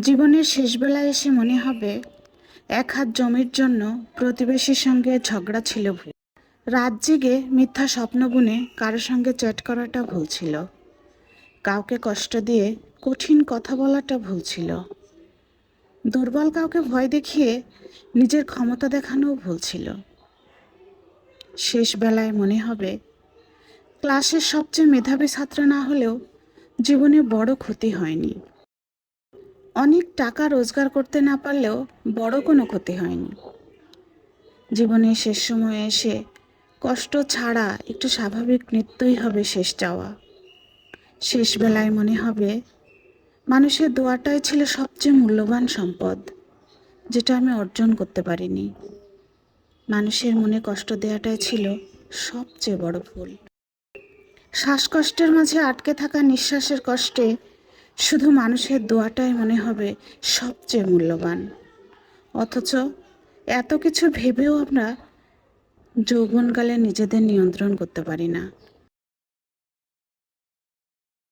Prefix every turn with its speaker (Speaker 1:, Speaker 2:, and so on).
Speaker 1: জীবনের শেষ বেলায় এসে মনে হবে, এক হাত জমির জন্য প্রতিবেশীর সঙ্গে ঝগড়া ছিল ভুল। রাত জেগে মিথ্যা স্বপ্ন বুনে কারও সঙ্গে চ্যাট করাটা ভুল ছিল। কাউকে কষ্ট দিয়ে কঠিন কথা বলাটা ভুল ছিল। দুর্বল কাউকে ভয় দেখিয়ে নিজের ক্ষমতা দেখানোও ভুল ছিল। শেষ বেলায় মনে হবে, ক্লাসের সবচেয়ে মেধাবী ছাত্র না হলেও জীবনে বড় ক্ষতি হয়নি। অনেক টাকা রোজগার করতে না পারলেও বড় কোনো ক্ষতি হয়নি। জীবনের শেষ সময়ে এসে কষ্ট ছাড়া একটু স্বাভাবিক মৃত্যুই হবে শেষ চাওয়া। শেষ বেলায় মনে হবে, মানুষের দোয়াটাই ছিল সবচেয়ে মূল্যবান সম্পদ, যেটা আমি অর্জন করতে পারিনি। মানুষের মনে কষ্ট দেওয়াটাই ছিল সবচেয়ে বড় ভুল। শ্বাসকষ্টের মাঝে আটকে থাকা নিঃশ্বাসের কষ্টে শুধু মানুষের দোয়াটাই মনে হবে সবচেয়ে মূল্যবান। অথচ এত কিছু ভেবেও আমরা যৌবনকালে নিজেদের নিয়ন্ত্রণ করতে পারি না।